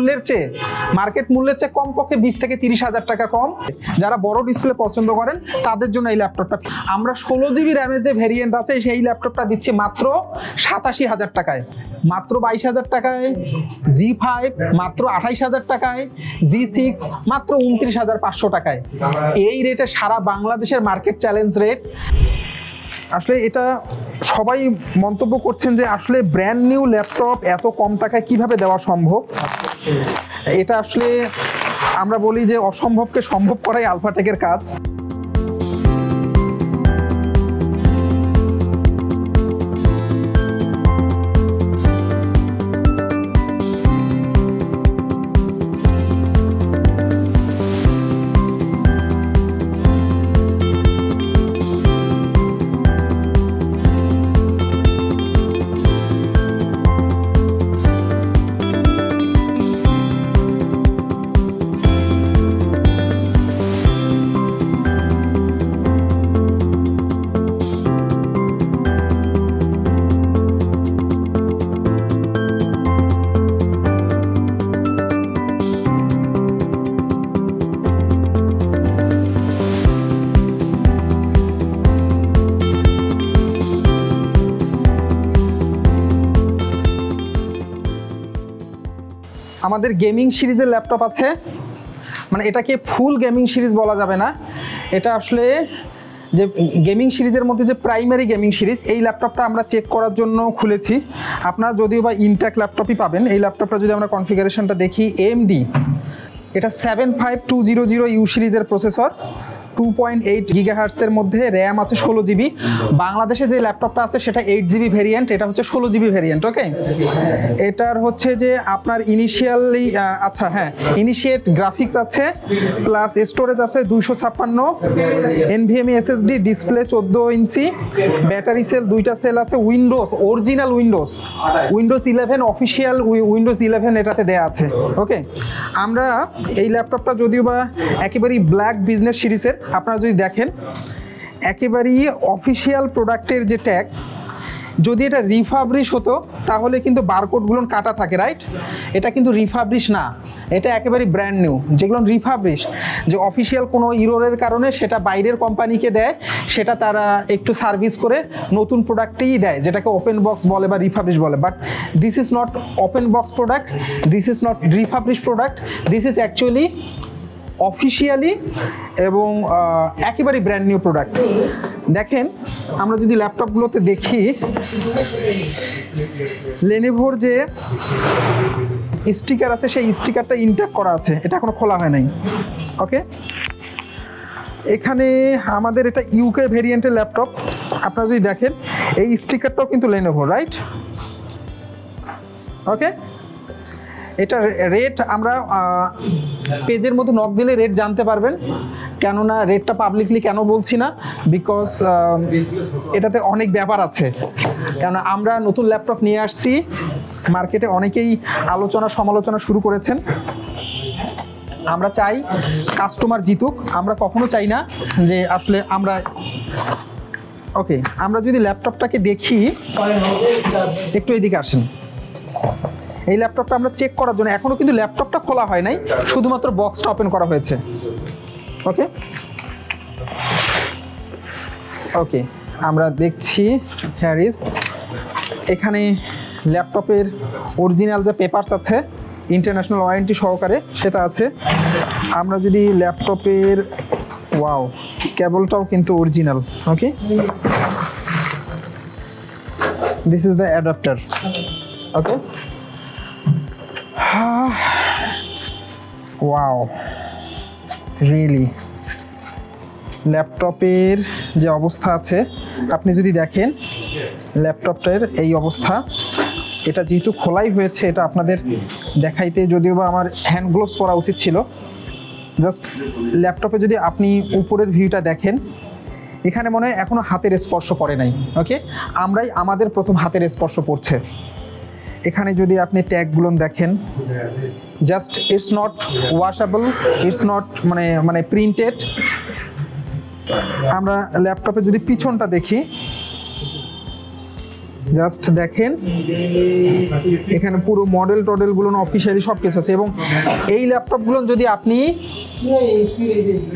মূল্যের চেয়ে মার্কেট মূল্যের চেয়ে কমপক্ষে বিশ থেকে তিরিশ হাজার টাকা কম। যারা বড় ডিসপ্লে পছন্দ করেন, তাদের জন্য এই ল্যাপটপটা আমরা ষোলো জিবি র্যামের যে ভেরিয়েন্ট আছে, সেই ল্যাপটপটা দিচ্ছি মাত্র সাতাশি হাজার টাকায়। মাত্র বাইশ হাজার টাকায় জি ফাইভ মাত্র আঠাইশ হাজার টাকায় জি সিক্স মাত্র উনত্রিশ হাজার পাঁচশো টাকায়। এই রেটে সারা বাংলাদেশের মার্কেট চ্যালেঞ্জ রেট আসলে এটা সবাই মন্তব্য করছেন যে আসলে ব্র্যান্ড নিউ ল্যাপটপ এত কম টাকায় কীভাবে দেওয়া সম্ভব? এটা আসলে আমরা বলি যে অসম্ভবকে সম্ভব করাই আলফাটেকের কাজ। আমাদের গেমিং সিরিজের ল্যাপটপ আছে। মানে এটাকে ফুল গেমিং সিরিজ বলা যাবে না। এটা আসলে যে গেমিং সিরিজের মধ্যে যে প্রাইমারি গেমিং সিরিজ, এই ল্যাপটপটা আমরা চেক করার জন্য খুলেছি। আপনারা যদিও বা ইনট্যাক ল্যাপটপই পাবেন, এই ল্যাপটপটা যদি আমরা কনফিগারেশনটা দেখি এমডি এটা seven five two zero zero U সিরিজের প্রসেসর টু পয়েন্ট এইট গিগাহার্সের মধ্যে র্যাম আছে ষোলো জিবি বাংলাদেশে যে ল্যাপটপটা আছে, সেটা এইট জিবি ভেরিয়েন্ট এটা হচ্ছে ষোলো জিবি ভেরিয়েন্ট ওকে এটার হচ্ছে যে আপনার ইনিশিয়ালি আচ্ছা হ্যাঁ ইনিশিয়েট গ্রাফিক্স আছে প্লাস স্টোরেজ আছে দুইশো ছাপ্পান্ন এনভিএমই এসএসডি ডিসপ্লে চোদ্দ ইঞ্চি ব্যাটারি সেল দুইটা সেল আছে Windows original Windows Windows eleven official Windows eleven এটাতে দেয়া আছে ওকে আমরা এই ল্যাপটপটা যদিও বা একেবারেই ব্ল্যাক বিজনেস সিরিজের আপনারা যদি দেখেন, একেবারেই অফিসিয়াল প্রোডাক্টের যে ট্যাগ যদি এটা রিফাবরিশ হতো, তাহলে কিন্তু বারকোডগুলো কাটা থাকে রাইট এটা কিন্তু রিফাবরিশ না। এটা একেবারে ব্র্যান্ড নিউ যেগুলো রিফাবরিশ যে অফিসিয়াল কোনো ইরোরের কারণে সেটা বাইরের কোম্পানিকে দেয়, সেটা তারা একটু সার্ভিস করে, নতুন প্রোডাক্টেই দেয়, যেটাকে ওপেন বক্স বলে বা রিফাবরিশ বলে। But this is not open box product this is not refurbish product this is actually officially এবং একেবারেই ব্র্যান্ড নিউ প্রোডাক্ট দেখেন, আমরা যদি ল্যাপটপগুলোতে দেখি লেনেভোর যে স্টিকার আছে, সেই স্টিকারটা ইনটেক করা আছে, এটা এখনও খোলা হয় নাই ওকে এখানে আমাদের এটা ইউকে ভেরিয়েন্টের ল্যাপটপ আপনারা যদি দেখেন, এই স্টিকারটাও কিন্তু লেনোভো রাইট ওকে এটা রেট আমরা পেজের মধ্যে নক দিলে রেট জানতে পারবেন। কেননা রেটটা পাবলিকলি কেন বলছি না? বিকজ এটাতে অনেক ব্যাপার আছে। কেন আমরা নতুন ল্যাপটপ নিয়ে আসছি। মার্কেটে অনেকেই আলোচনা, সমালোচনা শুরু করেছেন। আমরা চাই কাস্টমার জিতুক। আমরা কখনো চাই না যে আসলে আমরা ওকে আমরা যদি ল্যাপটপটাকে দেখি, একটু এদিকে আসেন। এই ল্যাপটপটা আমরা চেক করার জন্য এখনও কিন্তু ল্যাপটপটা খোলা হয় নাই, শুধুমাত্র বক্সটা ওপেন করা হয়েছে। ওকে ওকে আমরা দেখছি হ্যারিস এখানে ল্যাপটপের অরিজিনাল যে পেপারস আছে ইন্টারন্যাশনাল ওয়ারেন্টি সহকারে সেটা আছে। আমরা যদি ল্যাপটপের ওয়াও কেবলটাও কিন্তু original okay this is the adapter okay wow really ল্যাপটপের যে অবস্থা আছে, আপনি যদি দেখেন ল্যাপটপটার এই অবস্থা, এটা যেহেতু খোলাই হয়েছে, এটা আপনাদের দেখাইতে যদিও বা আমার হ্যান্ড গ্লোভস পরা উচিত ছিল। জাস্ট ল্যাপটপে যদি আপনি উপরের ভিউটা দেখেন, এখানে মনে হয় এখনও হাতের স্পর্শ পড়ে নাই ওকে আমরাই আমাদের প্রথম হাতের স্পর্শ পড়ছে। এখানে যদি আপনি ট্যাগগুলো দেখেন just it's not washable it's not মানে মানে প্রিন্টেড আমরা ল্যাপটপে যদি পিছনটা দেখি জাস্ট দেখেন, এখানে পুরো মডেল টডেলগুলো অফিসিয়ালি সব কিছু আছে এবং এই ল্যাপটপগুলো যদি আপনি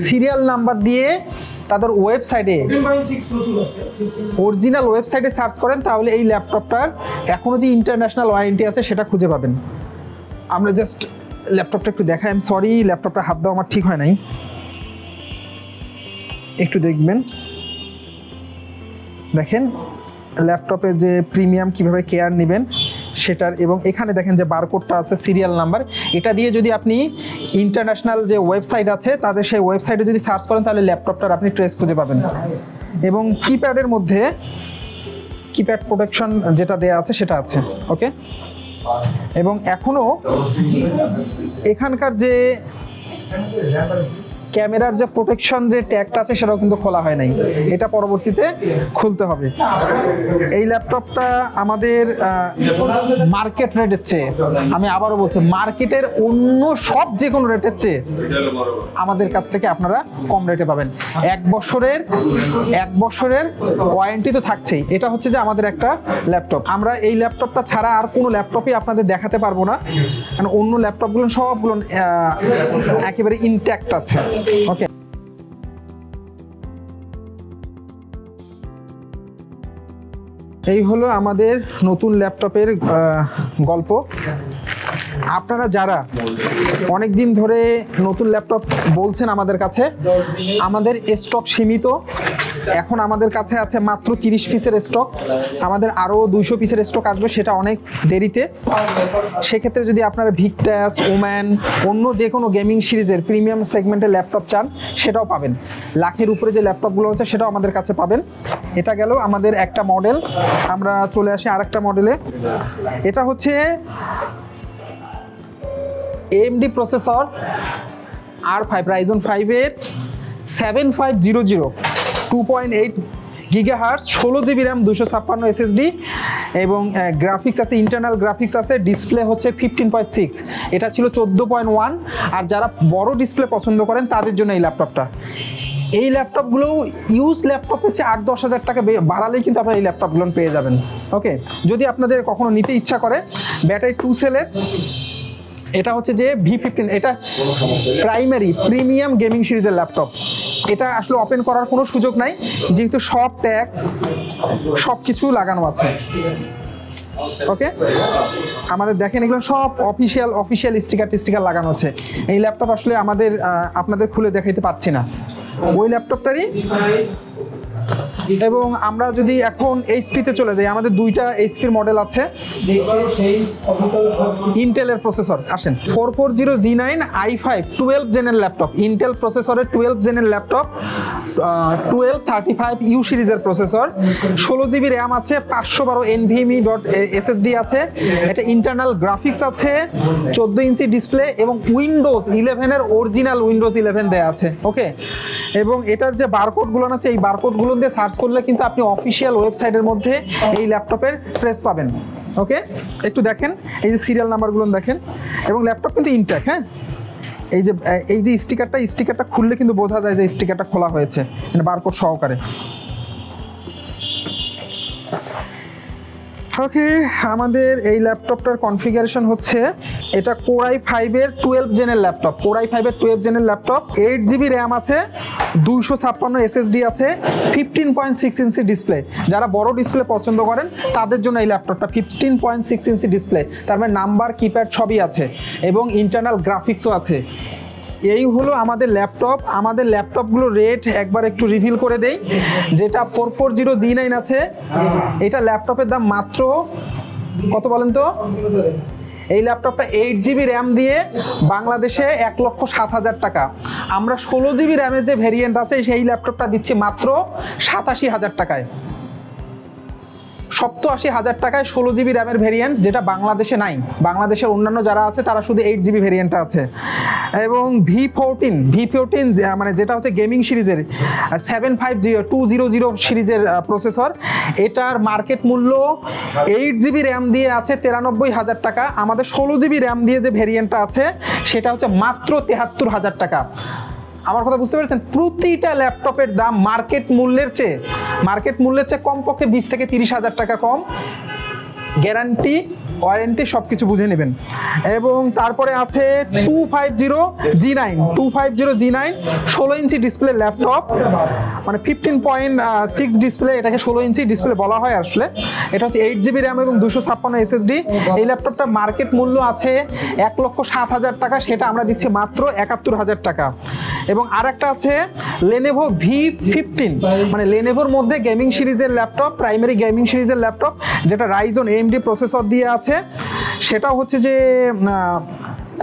সিরিয়াল নাম্বার দিয়ে তাদের ওয়েবসাইটে অরিজিনাল ওয়েবসাইটে সার্চ করেন, তাহলে এই ল্যাপটপটার এখনও যে ইন্টারন্যাশনাল ওয়ারেন্টি আছে, সেটা খুঁজে পাবেন। আমরা জাস্ট ল্যাপটপটা একটু দেখাই আমি সরি ল্যাপটপটা হাত দেওয়া আমার ঠিক হয় নাই। একটু দেখবেন। দেখেন, ল্যাপটপের যে প্রিমিয়াম কীভাবে কেয়ার নেবেন। সেটার এবং এখানে দেখেন যে বারকোডটা আছে সিরিয়াল নাম্বার এটা দিয়ে যদি আপনি ইন্টারন্যাশনাল যে ওয়েবসাইট আছে, তাদের সেই ওয়েবসাইটে যদি সার্চ করেন, তাহলে ল্যাপটপটার আপনি ট্রেস খুঁজে পাবেন। এবং কিপ্যাডের মধ্যে কিপ্যাড প্রোটেকশন যেটা দেয়া আছে, সেটা আছে ওকে এবং এখনও এখানকার যে ক্যামেরার যে প্রোটেকশন যে ট্যাগটা আছে, সেটাও কিন্তু খোলা হয় নাই। এটা পরবর্তীতে খুলতে হবে। এই ল্যাপটপটা আমাদের মার্কেট রেটের চেয়ে, আমি আবারও বলছি মার্কেটের অন্য সব যে কোনো রেটের চেয়ে আমাদের কাছ থেকে আপনারা কম রেটে পাবেন। এক বছরের এক বছরের ওয়ারেন্টি তো থাকছেই। এটা হচ্ছে যে আমাদের একটা ল্যাপটপ আমরা এই ল্যাপটপটা ছাড়া আর কোনো ল্যাপটপই আপনাদের দেখাতে পারব না। কারণ অন্য ল্যাপটপগুলো সবগুলো একেবারে ইনট্যাক্ট আছে। ওকে এই হলো আমাদের নতুন ল্যাপটপের গল্প। আপনারা যারা অনেক দিন ধরে নতুন ল্যাপটপ বলছেন আমাদের কাছে, আমাদের স্টক সীমিত। এখন আমাদের কাছে আছে মাত্র তিরিশ পিসের স্টক আমাদের আরও দুইশো পিসের স্টক আসবে, সেটা অনেক দেরিতে। সেক্ষেত্রে যদি আপনারা ভিক্টাস ওম্যান অন্য যে কোনো গেমিং সিরিজের প্রিমিয়াম সেগমেন্টের ল্যাপটপ চান, সেটাও পাবেন। লাখের উপরে যে ল্যাপটপগুলো আছে, সেটাও আমাদের কাছে পাবেন। এটা গেল আমাদের একটা মডেল আমরা চলে আসি আর একটা মডেলে এটা হচ্ছে AMD processor R five Ryzen ফাইভের seven five zero zero two point eight giga hertz ষোলো জিবি র্যাম দুশো ছাপ্পান্ন এসএসডি এবং গ্রাফিক্স আছে ইন্টারনাল গ্রাফিক্স আছে ডিসপ্লে হচ্ছে ফিফটিন পয়েন্ট সিক্স এটা ছিল চোদ্দ পয়েন্ট ওয়ান আর যারা বড় ডিসপ্লে পছন্দ করেন তাদের জন্য এই ল্যাপটপটা এই ল্যাপটপগুলো ইউজ ল্যাপটপ হচ্ছে আট দশ হাজার টাকা বাড়ালেই কিন্তু আপনারা এই ল্যাপটপগুলো পেয়ে যাবেন। ওকে যদি আপনাদের কখনো নিতে ইচ্ছা করে ব্যাটারি টু সেলের এটা হচ্ছে যে ভি ফিফটিন এটা প্রাইমারি প্রিমিয়াম গেমিং সিরিজের ল্যাপটপ এটা আসলে ওপেন করার কোনো সুযোগ নাই। যেহেতু সব ট্যাগ সব কিছু লাগানো আছে। ওকে আমাদের দেখেন এগুলো সব অফিসিয়াল অফিসিয়াল স্টিকার টিস্টিকার লাগানো আছে। এই ল্যাপটপ আসলে আমাদের আপনাদের খুলে দেখাইতে পারছি না। ওই ল্যাপটপটারই এবং আমরা যদি এখন এইচপিতে চলে যাই, আমাদের দুইটা এইচপির মডেল আছে। ইন্টেলের প্রসেসর আসেন। Four four zero G nine I five twelve জেনের laptop Intel প্রসেসরের twelve জেনের laptop twelve thirty five U সিরিজের প্রসেসর। ষোলো জিবি র্যাম আছে, পাঁচশো বারো এনভিএমই ডট এসএসডি আছে, এটা ইন্টারনাল গ্রাফিক্স আছে, চোদ্দ ইঞ্চি ডিসপ্লে এবং উইন্ডোজ ইলেভেনের অরিজিনাল উইন্ডোজ ইলেভেন দেওয়া আছে ওকে এবং এটার যে বারকোডগুলো আছে, এই বারকোডগুলো দিয়ে সার্চ করলে কিন্তু আপনি অফিসিয়াল ওয়েবসাইটের মধ্যে এই ল্যাপটপের ট্রেস পাবেন ওকে একটু দেখেন, এই যে সিরিয়াল নাম্বারগুলো দেখেন, এবং ল্যাপটপ কিন্তু ইনট্যাক হ্যাঁ? এই যে এই যে স্টিকারটা স্টিকারটা খুললে কিন্তু বোঝা যায় যে স্টিকারটা খোলা হয়েছে মানে বারকোড সহকারে। ওকে, আমাদের এই ল্যাপটপটার কনফিগারেশন হচ্ছে, এটা কোরাই ফাইভের টুয়েলভ জেনের ল্যাপটপ, কোরাই ফাইভের টুয়েলভ জেনের ল্যাপটপ, এইট জিবি র্যাম আছে দুইশো ছাপ্পান্ন এসএসডি আছে ফিফটিন পয়েন্ট সিক্স ইঞ্চি ডিসপ্লে যারা বড় ডিসপ্লে পছন্দ করেন, তাদের জন্য এই ল্যাপটপটা ফিফটিন পয়েন্ট সিক্স ইঞ্চি ডিসপ্লে তার মানে নাম্বার কিপ্যাড সবই আছে, এবং ইন্টারনাল গ্রাফিক্সও আছে। এই হলো আমাদের ল্যাপটপ আমাদের ল্যাপটপগুলো রেট একবার একটু রিভিল করে দেই। যেটা four four zero G nine আছে, এটা ল্যাপটপের দাম মাত্র, কত বলেন তো? এই ল্যাপটপটা এইট জিবি র্যাম দিয়ে বাংলাদেশে এক লক্ষ সাত হাজার টাকা। আমরা ষোলো জিবি র্যামের যে ভেরিয়েন্ট আছে, সেই ল্যাপটপটা দিচ্ছি মাত্র সাতাশি হাজার টাকায়। সপ্তআশি হাজার টাকায় ষোলো জিবি র্যামের ভেরিয়েন্ট যেটা বাংলাদেশে নাই। বাংলাদেশের অন্যান্য যারা আছে, তারা শুধু এইট জিবি ভেরিয়েন্টটা আছে। এবং ভি ফোরটিন ভি ফোরটিন মানে যেটা হচ্ছে গেমিং সিরিজের seven five zero, two zero zero সিরিজের প্রসেসর। এটার মার্কেট মূল্য এইট জিবি র্যাম দিয়ে আছে তিরানব্বই হাজার টাকা। আমাদের ষোলো জিবি র্যাম দিয়ে যে ভেরিয়েন্টটা আছে, সেটা হচ্ছে মাত্র তেহাত্তর হাজার টাকা। আমার কথা বুঝতে পেরেছেন? প্রতিটা ল্যাপটপের দাম মার্কেট মূল্যের চেয়ে, মার্কেট মূল্যের চেয়ে কমপক্ষে বিশ থেকে তিরিশ হাজার টাকা কম। গ্যারান্টি, ওয়ারেন্টি সব কিছু বুঝে নেবেন। এবং তারপরে আছে two five zero G nine two five zero G nine ষোলো ইঞ্চি ডিসপ্লে ল্যাপটপ মানে ফিফটিন পয়েন্ট সিক্স ডিসপ্লে এটাকে ষোলো ইঞ্চি ডিসপ্লে বলা হয় আসলে। এটা হচ্ছে এইট জিবি র্যাম এবং দুশো ছাপ্পান্ন এসএসডি এই ল্যাপটপটার মার্কেট মূল্য আছে এক লক্ষ সাত হাজার টাকা, সেটা আমরা দিচ্ছি মাত্র একাত্তর হাজার টাকা। এবং আর একটা আছে লেনেভো ভি ফিফটিন মানে লেনেভোর মধ্যে গেমিং সিরিজের ল্যাপটপ প্রাইমারি গেমিং সিরিজের ল্যাপটপ যেটা রাইজন এমডি প্রসেসর দিয়ে আছে। সেটা হচ্ছে যে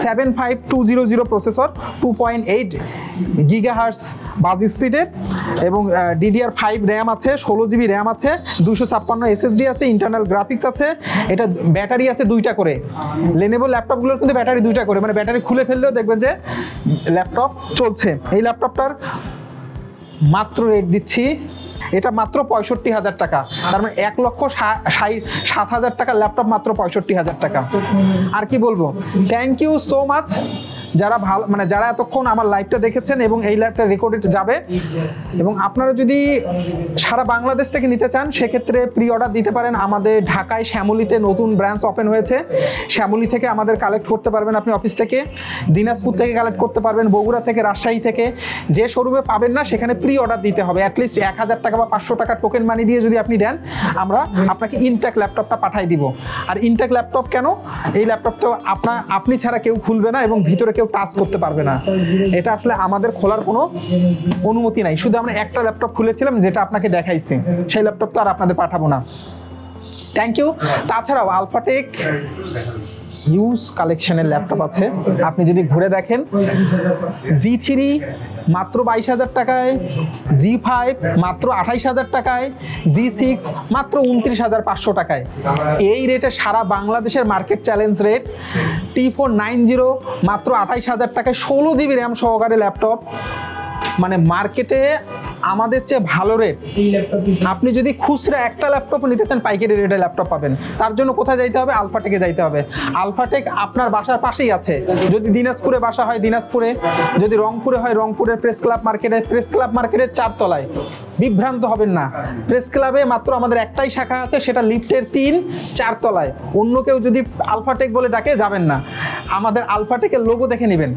seven five two zero zero processor two point eight giga hertz বাজ স্পিডের এবং ডিডিআর ফাইভ র্যাম আছে, ষোলো জিবি র্যাম আছে দুশো ছাপ্পান্ন এসএসডি আছে ইন্টারনাল গ্রাফিক্স আছে। এটা ব্যাটারি আছে দুইটা করে। লেনেবল ল্যাপটপগুলোর কিন্তু ব্যাটারি দুইটা করে। মানে ব্যাটারি খুলে ফেললেও দেখবেন যে ল্যাপটপ চলছে। এই ল্যাপটপটার মাত্র রেট দিচ্ছি এটা মাত্র পঁয়ষট্টি হাজার টাকা। তার মানে এক লক্ষ সাত হাজার টাকা ল্যাপটপ মাত্র পঁয়ষট্টি হাজার টাকা। আর কি বলব? থ্যাংক ইউ সো মাচ যারা ভালো মানে যারা এতক্ষণ আমার লাইভটা দেখেছেন এবং এই লাইভটা রেকর্ডেড যাবে, এবং আপনারা যদি সারা বাংলাদেশ থেকে নিতে চান, সেক্ষেত্রে প্রি অর্ডার দিতে পারেন। আমাদের ঢাকায় শ্যামলিতে নতুন ব্রাঞ্চ ওপেন হয়েছে। শ্যামলি থেকে আমাদের কালেক্ট করতে পারবেন আপনি অফিস থেকে। দিনাজপুর থেকে কালেক্ট করতে পারবেন, বগুড়া থেকে, রাজশাহী থেকে। যে শোরুমে পাবেন না, সেখানে প্রি অর্ডার দিতে হবে। অ্যাটলিস্ট এক হাজার টাকা বা পাঁচশো টাকা টোকেন মানি দিয়ে যদি আপনি দেন আমরা আপনাকে ইনটেক ল্যাপটপটা পাঠাই দিব। আর ইনটেক ল্যাপটপ কেন? এই ল্যাপটপটা আপনার আপনি ছাড়া কেউ খুলবে না এবং ভিতরে কেউ টাচ করতে পারবে না। এটা আসলে আমাদের খোলার কোনো অনুমতি নাই। শুধু আমরা একটা ল্যাপটপ খুলেছিলাম যেটা আপনাকে দেখাইছি। সেই ল্যাপটপ তো আর আপনাদের পাঠাবো না। থ্যাংক ইউ তাছাড়াও আলফাটেক ইউজ কালেকশনের ল্যাপটপ আছে। আপনি যদি ঘুরে দেখেন জি থ্রি মাত্র বাইশ হাজার টাকায় জি ফাইভ মাত্র আঠাইশ হাজার টাকায় জি সিক্স মাত্র উনত্রিশ হাজার পাঁচশো টাকায়। এই রেটে সারা বাংলাদেশের market challenge rate T four nine zero মাত্র আঠাইশ হাজার টাকায়, ষোলো জিবি র্যাম সহকারে ল্যাপটপ মানে মার্কেটে আমাদের চেয়ে ভালো রেট আপনি যদি খুচরা একটা ল্যাপটপ নিতে চান পাইকারি রেটে ল্যাপটপ পাবেন। তার জন্য কোথায় যাইতে হবে? আলফাটেকে যাইতে হবে। আলফাটেক আপনার বাসার পাশেই আছে। যদি দিনাজপুরে বাসা হয় দিনাজপুরে। যদি রংপুরে হয় রংপুরের প্রেস ক্লাব মার্কেটে প্রেস ক্লাব মার্কেটের চারতলায়। বিভ্রান্ত হবেন না। প্রেস ক্লাবে মাত্র আমাদের একটাই শাখা আছে সেটা লিফটের তিন চারতলায়। অন্য কেউ যদি আলফাটেক বলে ডাকে যাবেন না। আমাদের আলফাটেকের লোগো দেখে নেবেন।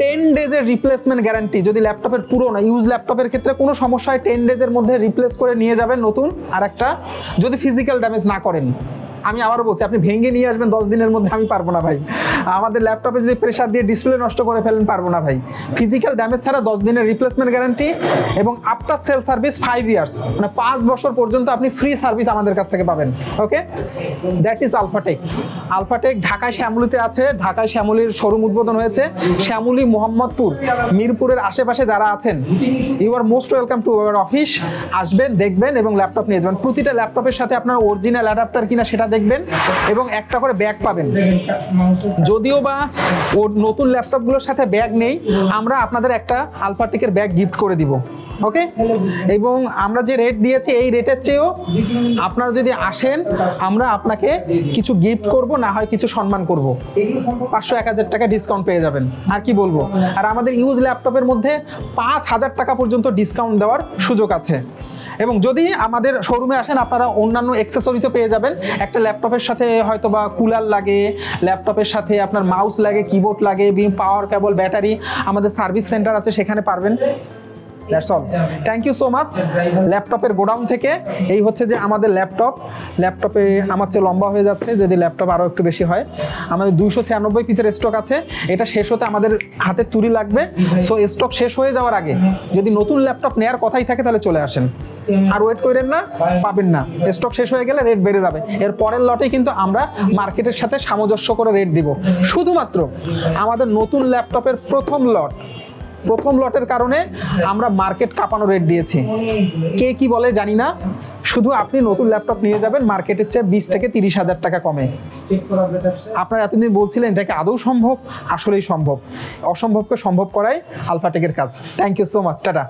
টেন ডেজের রিপ্লেসমেন্ট গ্যারান্টি যদি ল্যাপটপের পুরোনো ইউজ ল্যাপটপের ক্ষেত্রে কোনো সমস্যা হয় টেন ডেজের মধ্যে রিপ্লেস করে নিয়ে যাবেন নতুন। আর একটা, যদি ফিজিক্যাল ড্যামেজ না করেন, আমি আবারও বলছি, আপনি ভেঙে নিয়ে আসবেন, দশ দিনের মধ্যে আমি পারব না ভাই। আমাদের ল্যাপটপে যদি প্রেশার দিয়ে ডিসপ্লে নষ্ট করে ফেলেন, পারব না ভাই। ফিজিক্যাল ড্যামেজ ছাড়া দশ দিনের রিপ্লেসমেন্ট গ্যারান্টি এবং after sale service five years মানে পাঁচ বছর পর্যন্ত আপনি ফ্রি সার্ভিস আমাদের কাছ থেকে পাবেন। ওকে দ্যাট ইজ আলফাটেক আলফাটেক ঢাকায়, শ্যামলিতে আছে। ঢাকায় শ্যামলির শোরুম উদ্বোধন হয়েছে। শ্যামলি মোহাম্মদপুর, মিরপুরের আশেপাশে যারা আছেন you are most welcome to our office আসবেন, দেখবেন এবং ল্যাপটপ নিয়ে যাবেন। প্রতিটা ল্যাপটপের সাথে আপনার অরিজিনাল অ্যাডাপ্টার কিনা সেটা দেখবেন এবং একটা করে ব্যাগ পাবেন। যদিও বা ওর নতুন ল্যাপটপগুলোর সাথে ব্যাগ নেই, আমরা আপনাদের একটা আলফাটেকের ব্যাগ গিফট করে দিব। ওকে এবং আমরা যে রেট দিয়েছি, এই রেটের চেয়েও আপনারা যদি আসেন, আমরা আপনাকে কিছু গিফট করব, না হয় কিছু সম্মান করব। পাঁচশো এক হাজার টাকা ডিসকাউন্ট পেয়ে যাবেন। আর কি বলব? আর আমাদের ইউজ ল্যাপটপের মধ্যে পাঁচ হাজার টাকা পর্যন্ত ডিসকাউন্ট দেওয়ার সুযোগ আছে। এবং যদি আমাদের শোরুমে আসেন, আপনারা অন্যান্য অ্যাক্সেসরিজও পেয়ে যাবেন। একটা ল্যাপটপের সাথে হয়তো বা কুলার লাগে ল্যাপটপের সাথে আপনার মাউস লাগে কিবোর্ড লাগে পাওয়ার কেবল ব্যাটারি আমাদের সার্ভিস সেন্টার আছে, সেখানে পারবেন। That's all thank you so much ল্যাপটপের গোডাউন থেকে এই হচ্ছে যে আমাদের ল্যাপটপ ল্যাপটপে আমার চেয়ে লম্বা হয়ে যাচ্ছে, যদি ল্যাপটপ আরও একটু বেশি হয়। আমাদের দুইশো ছিয়ানব্বই পিসের স্টক আছে। এটা শেষ হতে আমাদের হাতে তুড়ি লাগবে। সো স্টক শেষ হয়ে যাওয়ার আগে যদি নতুন ল্যাপটপ নেওয়ার কথাই থাকে, তাহলে চলে আসেন। আর ওয়েট করেন না, পাবেন না। স্টক শেষ হয়ে গেলে রেট বেড়ে যাবে। এর পরের লটে কিন্তু আমরা মার্কেটের সাথে সামঞ্জস্য করে রেট দিব। শুধুমাত্র আমাদের নতুন ল্যাপটপের প্রথম লট প্রথম লটের কারণে আমরা মার্কেট কাঁপানো রেট দিয়েছি। কে কি বলে জানি না। শুধু আপনি নতুন ল্যাপটপ নিয়ে যাবেন, মার্কেটের চেয়ে বিশ থেকে তিরিশ হাজার টাকা কমে। আপনারা এতদিন বলছিলেন এটাকে আদৌ সম্ভব? আসলেই সম্ভব। অসম্ভবকে সম্ভব করাই আলফাটেকের কাজ। Thank you so much tata